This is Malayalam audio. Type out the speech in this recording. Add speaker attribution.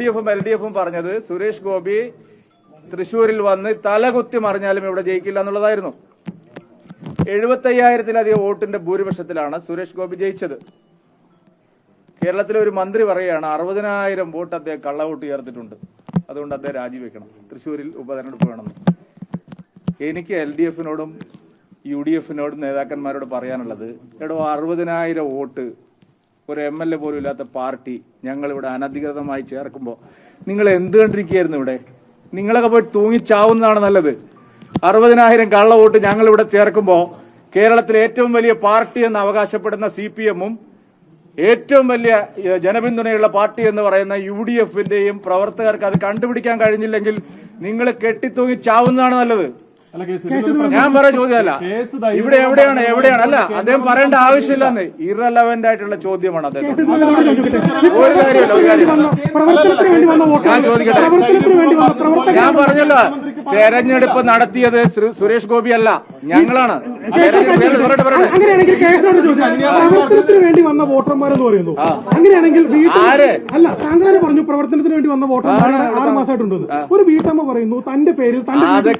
Speaker 1: ഡി എഫും എൽ ഡി എഫും പറഞ്ഞത് സുരേഷ് ഗോപി തൃശൂരിൽ വന്ന് തലകുത്തി മറിഞ്ഞാലും ഇവിടെ ജയിക്കില്ല എന്നുള്ളതായിരുന്നു. എഴുപത്തയ്യായിരത്തിലധികം വോട്ടിന്റെ ഭൂരിപക്ഷത്തിലാണ് സുരേഷ് ഗോപി ജയിച്ചത്. കേരളത്തിലെ ഒരു മന്ത്രി പറയുകയാണ് അറുപതിനായിരം വോട്ട് അദ്ദേഹം കള്ളവോട്ട് ചേർത്തിട്ടുണ്ട് അതുകൊണ്ട് അദ്ദേഹം രാജിവെക്കണം. തൃശ്ശൂരിൽ ഉപതെരഞ്ഞെടുപ്പ് വേണമെന്ന്. എനിക്ക് എൽ ഡി എഫിനോടും യു ഡി എഫിനോടും നേതാക്കന്മാരോട് പറയാനുള്ളത് എടോ അറുപതിനായിരം വോട്ട് ഒരു എം എൽ എ പോലും ഇല്ലാത്ത പാർട്ടി ഞങ്ങൾ ഇവിടെ അനധികൃതമായി ചേർക്കുമ്പോൾ നിങ്ങൾ എന്ത് കണ്ടിരിക്കുകയായിരുന്നു ഇവിടെ? നിങ്ങളൊക്കെ പോയി തൂങ്ങിച്ചാവുന്നതാണ് നല്ലത്. അറുപതിനായിരം കള്ള വോട്ട് ഞങ്ങൾ ഇവിടെ ചേർക്കുമ്പോൾ കേരളത്തിലെ ഏറ്റവും വലിയ പാർട്ടി എന്ന് അവകാശപ്പെടുന്ന സി പി എമ്മും ഏറ്റവും വലിയ ജനപിന്തുണയുള്ള പാർട്ടി എന്ന് പറയുന്ന യു ഡി എഫിന്റെയും പ്രവർത്തകർക്ക് അത് കണ്ടുപിടിക്കാൻ കഴിഞ്ഞില്ലെങ്കിൽ നിങ്ങൾ കെട്ടിത്തൂങ്ങി ചാവുന്നതാണ് നല്ലത്. ഞാൻ പറ ചോദ്യമല്ല. ഇവിടെ എവിടെയാണ് എവിടെയാണ്? അല്ല അദ്ദേഹം പറയേണ്ട ആവശ്യമില്ലെന്ന് ഇറലവന്റ് ആയിട്ടുള്ള ചോദ്യമാണ് അദ്ദേഹം ഒരു കാര്യമല്ല ഒരു കാര്യമല്ല.
Speaker 2: പ്രവർത്തനത്തിന് വേണ്ടി വന്ന വോട്ട്
Speaker 1: ഞാൻ ചോദിക്കട്ടെ? ഞാൻ പറഞ്ഞല്ലോ തെരഞ്ഞെടുപ്പ് നടത്തിയത് ശ്രീ- സുരേഷ് ഗോപി അല്ല ഞങ്ങളാണ്. തെരഞ്ഞെടുപ്പ് കെ എസ്
Speaker 2: അങ്ങനെയാണെങ്കിൽ കേസിനോട് പ്രവർത്തനത്തിന് വേണ്ടി വന്ന വോട്ടർമാരെന്ന് പറയുന്നു. അങ്ങനെയാണെങ്കിൽ? അല്ല താങ്കളെ പറഞ്ഞു പ്രവർത്തനത്തിന് വേണ്ടി വന്ന വോട്ടർമാർ ആറ് മാസമായിട്ടുണ്ടെന്ന് ഒരു വീട്ടമ്മ പറയുന്നു തന്റെ പേരിൽ തന്റെ